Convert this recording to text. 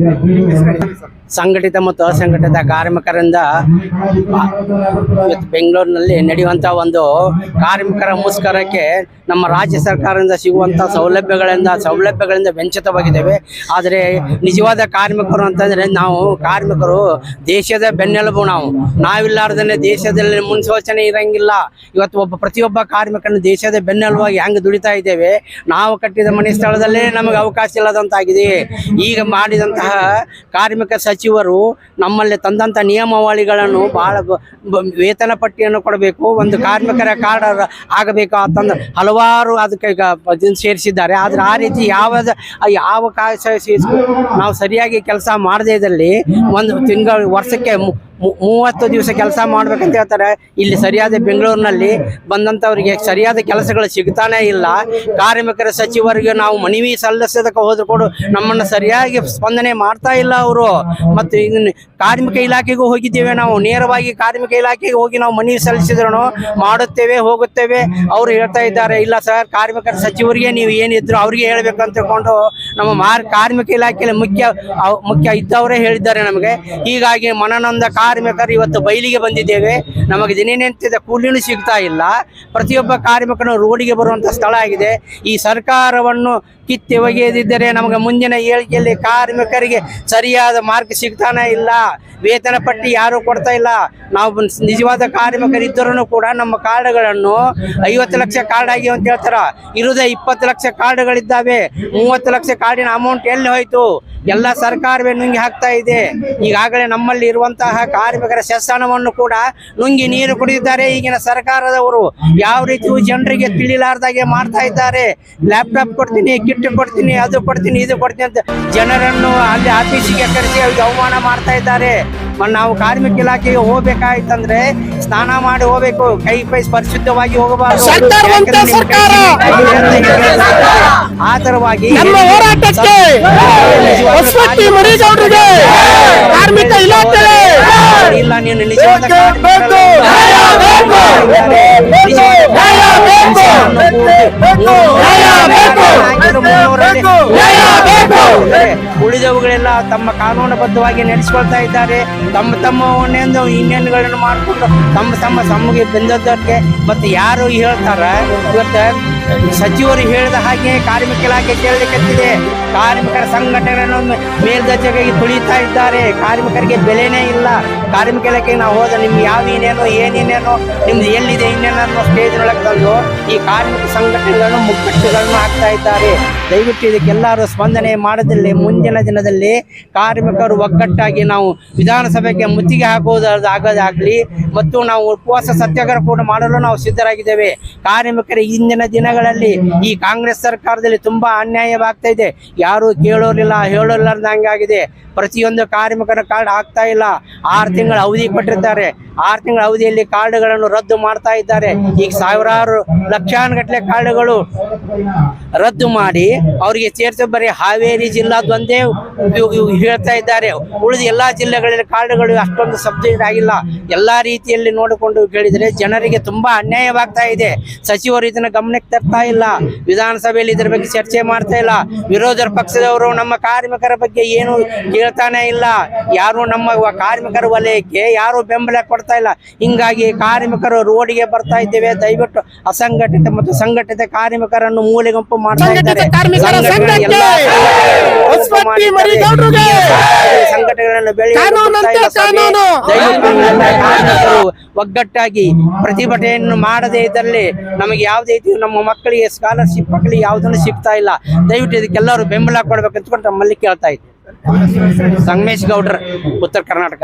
Ya, ಸಂಘಟಿತ ಮತ್ತು ಅಸಂಘಟಿತ ಕಾರ್ಮಿಕರಿಂದ ಬೆಂಗಳೂರಿನಲ್ಲಿ ನಡೆಯುವಂಥ ಒಂದು ಕಾರ್ಮಿಕರ ಮುಷ್ಕರಕ್ಕೆ ನಮ್ಮ ರಾಜ್ಯ ಸರ್ಕಾರದಿಂದ ಸಿಗುವಂಥ ಸೌಲಭ್ಯಗಳಿಂದ ಸೌಲಭ್ಯಗಳಿಂದ ವಂಚಿತವಾಗಿದ್ದೇವೆ. ಆದರೆ ನಿಜವಾದ ಕಾರ್ಮಿಕರು ಅಂತಂದರೆ ನಾವು ಕಾರ್ಮಿಕರು ದೇಶದ ಬೆನ್ನೆಲುಬು ನಾವು. ನಾವಿಲ್ಲಾರ್ದೇ ದೇಶದಲ್ಲಿ ಮುನ್ಸೂಚನೆ ಇರಂಗಿಲ್ಲ. ಇವತ್ತು ಒಬ್ಬ ಪ್ರತಿಯೊಬ್ಬ ಕಾರ್ಮಿಕನ ದೇಶದ ಬೆನ್ನೆಲುಬಾಗಿ ಹೆಂಗೆ ದುಡಿತಾ ಇದ್ದೇವೆ. ನಾವು ಕಟ್ಟಿದ ಮನೆ ಸ್ಥಳದಲ್ಲೇ ನಮಗೆ ಅವಕಾಶ ಇಲ್ಲದಂತಾಗಿದೆ. ಈಗ ಮಾಡಿದಂತಹ ಕಾರ್ಮಿಕ ಸಚಿವರು ನಮ್ಮಲ್ಲಿ ತಂದಂಥ ನಿಯಮಾವಳಿಗಳನ್ನು ಭಾಳ ವೇತನ ಪಟ್ಟಿಯನ್ನು ಕೊಡಬೇಕು, ಒಂದು ಕಾರ್ಮಿಕರ ಕಾರ್ಡ್ ಆಗಬೇಕು ಅಂತಂದ್ರೆ ಹಲವಾರು ಅದಕ್ಕೆ ಈಗ ಸೇರಿಸಿದ್ದಾರೆ. ಆದರೆ ಆ ರೀತಿ ಯಾವ ಯಾವ ಕಾಸ ನಾವು ಸರಿಯಾಗಿ ಕೆಲಸ ಮಾಡದೇ ಇದ್ದಲ್ಲಿ ಒಂದು ತಿಂಗಳು, ವರ್ಷಕ್ಕೆ ಮೂವತ್ತು ದಿವಸ ಕೆಲಸ ಮಾಡ್ಬೇಕಂತ ಹೇಳ್ತಾರೆ. ಇಲ್ಲಿ ಸರಿಯಾದ ಬೆಂಗಳೂರಿನಲ್ಲಿ ಬಂದಂಥವ್ರಿಗೆ ಸರಿಯಾದ ಕೆಲಸಗಳು ಸಿಗ್ತಾನೆ ಇಲ್ಲ. ಕಾರ್ಮಿಕರ ಸಚಿವರಿಗೆ ನಾವು ಮನವಿ ಸಲ್ಲಿಸೋದಕ್ಕೆ ಹೋದ್ರು ಕೂಡ ನಮ್ಮನ್ನು ಸರಿಯಾಗಿ ಸ್ಪಂದನೆ ಮಾಡ್ತಾ ಇಲ್ಲ ಅವರು. ಮತ್ತು ಇದನ್ನ ಕಾರ್ಮಿಕ ಇಲಾಖೆಗೂ ಹೋಗಿದ್ದೇವೆ ನಾವು. ನೇರವಾಗಿ ಕಾರ್ಮಿಕ ಇಲಾಖೆಗೆ ಹೋಗಿ ನಾವು ಮನವಿ ಸಲ್ಲಿಸಿದ್ರು ಮಾಡುತ್ತೇವೆ, ಹೋಗುತ್ತೇವೆ. ಅವರು ಹೇಳ್ತಾ ಇದ್ದಾರೆ, ಇಲ್ಲ ಸರ್, ಕಾರ್ಮಿಕರ ಸಚಿವರಿಗೆ ನೀವು ಏನಿದ್ರು ಅವ್ರಿಗೆ ಹೇಳ್ಬೇಕು ತಿಳ್ಕೊಂಡು ನಮ್ಮ ಮಾರ್ ಕಾರ್ಮಿಕ ಇಲಾಖೆಯಲ್ಲಿ ಮುಖ್ಯ ಮುಖ್ಯ ಇದ್ದವರೇ ಹೇಳಿದ್ದಾರೆ ನಮಗೆ. ಹೀಗಾಗಿ ಮನನೊಂದ ಕಾರ್ಮಿಕರು ಇವತ್ತು ಬಯಲಿಗೆ ಬಂದಿದ್ದೇವೆ. ನಮಗೆ ದಿನನಿತ್ಯದ ಕೂಲಿನೂ ಸಿಗ್ತಾ ಇಲ್ಲ. ಪ್ರತಿಯೊಬ್ಬ ಕಾರ್ಮಿಕನು ರೋಡಿಗೆ ಬರುವಂಥ ಸ್ಥಳ ಆಗಿದೆ. ಈ ಸರ್ಕಾರವನ್ನು ಕಿತ್ತಿ ಒಗೆಯದಿದ್ದರೆ ನಮಗೆ ಮುಂದಿನ ಏಳಿಗೆಯಲ್ಲಿ ಕಾರ್ಮಿಕರಿಗೆ ಸರಿಯಾದ ಮಾರ್ಗ ಸಿಗ್ತಾನೆ ಇಲ್ಲ. ವೇತನ ಪಟ್ಟಿ ಯಾರು ಕೊಡ್ತಾ ಇಲ್ಲ. ನಾವು ನಿಜವಾದ ಕಾರ್ಮಿಕರಿದ್ದರೂ ಕೂಡ ನಮ್ಮ ಕಾರ್ಡ್ಗಳನ್ನು ಐವತ್ತು ಲಕ್ಷ ಕಾರ್ಡ್ ಆಗಿವೆ ಅಂತ ಹೇಳ್ತಾರ? ಇರುವುದೇ ಇಪ್ಪತ್ತು ಲಕ್ಷ ಕಾರ್ಡ್ಗಳಿದ್ದಾವೆ. ಮೂವತ್ತು ಲಕ್ಷ ಕಾರ್ಡಿನ ಅಮೌಂಟ್ ಎಲ್ಲಿ ಹೋಯ್ತು? ಎಲ್ಲ ಸರ್ಕಾರವೇ ನುಂಗಿ ಹಾಕ್ತಾ ಇದೆ. ಈಗಾಗಲೇ ನಮ್ಮಲ್ಲಿ ಇರುವಂತಹ ಕಾರ್ಮಿಕರ ಶಸ್ತಾನವನ್ನು ಕೂಡ ನುಂಗಿ ನೀರು ಕುಡಿದಿದ್ದಾರೆ. ಈಗಿನ ಸರ್ಕಾರದವರು ಯಾವ ರೀತಿಯೂ ಜನರಿಗೆ ತಿಳಿಲಾರ್ದಾಗೆ ಮಾಡ್ತಾ ಇದ್ದಾರೆ. ಲ್ಯಾಪ್ಟಾಪ್ ಕೊಡ್ತೀನಿ ಕಿಟ್ ಕೊಡ್ತೀನಿ ಅದು ಕೊಡ್ತೀನಿ ಇದು ಕೊಡ್ತೀನಿ ಅಂತ ಜನರನ್ನು ಅಲ್ಲಿ ಆಫೀಸಿಗೆ ಕರೆಸಿ ಅವ್ರಿಗೆ ಅವಮಾನ ಮಾಡ್ತಾ ಇದ್ದಾರೆ. ನಾವು ಕಾರ್ಮಿಕ ಇಲಾಖೆಗೆ ಹೋಗ್ಬೇಕಾಯ್ತಂದ್ರೆ ಸ್ನಾನ ಮಾಡಿ ಹೋಗ್ಬೇಕು. ಕೈ ಪೈ ಪರಿಶುದ್ಧವಾಗಿ ಹೋಗಬಾರದು! ಆ ತರವಾಗಿ ಕಾರ್ಮಿಕ ಇಲಾಖೆ ಇಲ್ಲ ನೀನು ನಿಜವಾದ. ಉಳಿದವುಗಳೆಲ್ಲ ತಮ್ಮ ಕಾನೂನುಬದ್ಧವಾಗಿ ನಡೆಸ್ಕೊಳ್ತಾ ಇದ್ದಾರೆ. ತಮ್ಮ ತಮ್ಮ ಒಂದೊಂದು ಇನ್ನೇನುಗಳನ್ನು ಮಾಡಿಕೊಂಡು ತಮ್ಮ ತಮ್ಮ ತಮಗೆ ಬೆಂದದ್ದಕ್ಕೆ ಮತ್ತೆ ಯಾರು ಹೇಳ್ತಾರ? ಇವತ್ತು ಸಚಿವರು ಹೇಳಿದ ಹಾಗೆ ಕಾರ್ಮಿಕ ಇಲಾಖೆ ಕೇಳಲಿಕ್ಕೆ ಕಾರ್ಮಿಕರ ಸಂಘಟನೆಗಳನ್ನು ಮೇಲ್ದರ್ಜೆಗಾಗಿ ಮೇಲ್ದರ್ಜೆಗೆ ತುಳಿತಾ ಇದ್ದಾರೆ. ಕಾರ್ಮಿಕರಿಗೆ ಬೆಲೆನೇ ಇಲ್ಲ. ಕಾರ್ಮಿಕ ಇಲಾಖೆಗೆ ನಾವು ಹೋದ ನಿಮ್ಗೆ ಯಾವ ಏನೇನೋ, ಏನೇನೇನೋ, ನಿಮ್ದು ಎಲ್ಲಿದೆ ಇನ್ನೇನೋ ಅನ್ನೋ ಸ್ಟೇಜ್ನೊಳಗೆ ತಂದು ಈ ಕಾರ್ಮಿಕ ಸಂಘಟನೆಗಳನ್ನು ಮುಗ್ಗಟ್ಟುಗಳನ್ನು ಹಾಕ್ತಾ ಇದ್ದಾರೆ. ದಯವಿಟ್ಟು ಇದಕ್ಕೆಲ್ಲರೂ ಸ್ಪಂದನೆ ಮಾಡದಲ್ಲಿ, ಮುಂದಿನ ದಿನದಲ್ಲಿ ಕಾರ್ಮಿಕರು ಒಗ್ಗಟ್ಟಾಗಿ ನಾವು ವಿಧಾನಸಭೆಗೆ ಮುತ್ತಿಗೆ ಹಾಕುವುದು ಆಗೋದಾಗ್ಲಿ ಮತ್ತು ನಾವು ಉಪವಾಸ ಸತ್ಯಾಗ್ರಹ ಕೂಡ ಮಾಡಲು ನಾವು ಸಿದ್ಧರಾಗಿದ್ದೇವೆ. ಕಾರ್ಮಿಕರ, ಇಂದಿನ ದಿನಗಳಲ್ಲಿ ಈ ಕಾಂಗ್ರೆಸ್ ಸರ್ಕಾರದಲ್ಲಿ ತುಂಬಾ ಅನ್ಯಾಯವಾಗ್ತಾ ಇದೆ. ಯಾರು ಕೇಳೋರಿಲ್ಲ ಹೇಳೋರ್ಲಾರ್ದಂಗಾಗಿದೆ ಪ್ರತಿಯೊಂದು ಕಾರ್ಮಿಕರ ಕಾರ್ಡ್ ಆಗ್ತಾ ಇಲ್ಲ. ಆರು ತಿಂಗಳ ಅವಧಿ ಕೊಟ್ಟಿರ್ತಾರೆ ಆರು ತಿಂಗಳ ಅವಧಿಯಲ್ಲಿ ಕಾರ್ಡ್ಗಳನ್ನು ರದ್ದು ಮಾಡ್ತಾ ಇದ್ದಾರೆ. ಈಗ ಸಾವಿರಾರು ಲಕ್ಷಾನುಗಟ್ಟಲೆ ಕಾರ್ಡ್ಗಳು ರದ್ದು ಮಾಡಿ ಅವರಿಗೆ ಸೇರಿಸ ಬರೀ ಹಾವೇರಿ ಜಿಲ್ಲಾದೊಂದೇ ಹೇಳ್ತಾ ಇದ್ದಾರೆ. ಉಳಿದ ಎಲ್ಲಾ ಜಿಲ್ಲೆಗಳಲ್ಲಿ ಕಾರ್ಡ್ಗಳು ಅಷ್ಟೊಂದು ಸಬ್ಸಿಡಿ ಆಗಿಲ್ಲ. ಎಲ್ಲಾ ರೀತಿಯಲ್ಲಿ ನೋಡಿಕೊಂಡು ಕೇಳಿದರೆ ಜನರಿಗೆ ತುಂಬಾ ಅನ್ಯಾಯವಾಗ್ತಾ ಇದೆ. ಸಚಿವರು ಇದನ್ನ ಗಮನಕ್ಕೆ ತರ್ತಾ ಇಲ್ಲ. ವಿಧಾನಸಭೆಯಲ್ಲಿ ಇದರ ಬಗ್ಗೆ ಚರ್ಚೆ ಮಾಡ್ತಾ ಇಲ್ಲ. ವಿರೋಧ ಪಕ್ಷದವರು ನಮ್ಮ ಕಾರ್ಮಿಕರ ಬಗ್ಗೆ ಏನು ಕೇಳ್ತಾನೆ ಇಲ್ಲ. ಯಾರು ನಮ್ಮ ಕಾರ್ಮಿಕರ ವಲಯಕ್ಕೆ ಯಾರು ಬೆಂಬಲ ಕೊಡ್ತಾ ಇಲ್ಲ. ಹಿಂಗಾಗಿ ಕಾರ್ಮಿಕರು ರೋಡಿಗೆ ಬರ್ತಾ ಇದ್ದೇವೆ. ದಯವಿಟ್ಟು ಅಸಂಘಟಿತ ಮತ್ತು ಸಂಘಟಿತ ಕಾರ್ಮಿಕರನ್ನು ಮೂಲೆ ಗುಂಪು ಮಾಡ್ತಾ ಇದ್ದಾರೆ. ಸಂಘಟನೆಗಳನ್ನು ಒಗ್ಗಟ್ಟಾಗಿ ಪ್ರತಿಭಟನೆಯನ್ನು ಮಾಡದೇ ಇದ್ದಲ್ಲಿ ನಮಗೆ ಯಾವುದೇ ರೀತಿ ನಮ್ಮ ಮಕ್ಕಳಿಗೆ ಸ್ಕಾಲರ್ಶಿಪ್ ಮಕ್ಕಳಿಗೆ ಯಾವುದನ್ನು ಸಿಗ್ತಾ ಇಲ್ಲ. ದಯವಿಟ್ಟು ಇದಕ್ಕೆಲ್ಲರೂ ಬೆಂಬಲ ಕೊಡ್ಬೇಕಂತ ನಮ್ಮಲ್ಲಿ ಕೇಳ್ತಾ ಇದ್ದೆ. ಸಂಗಮೇಶ್ ಗೌಡ್ರ ಉತ್ತರ ಕರ್ನಾಟಕ.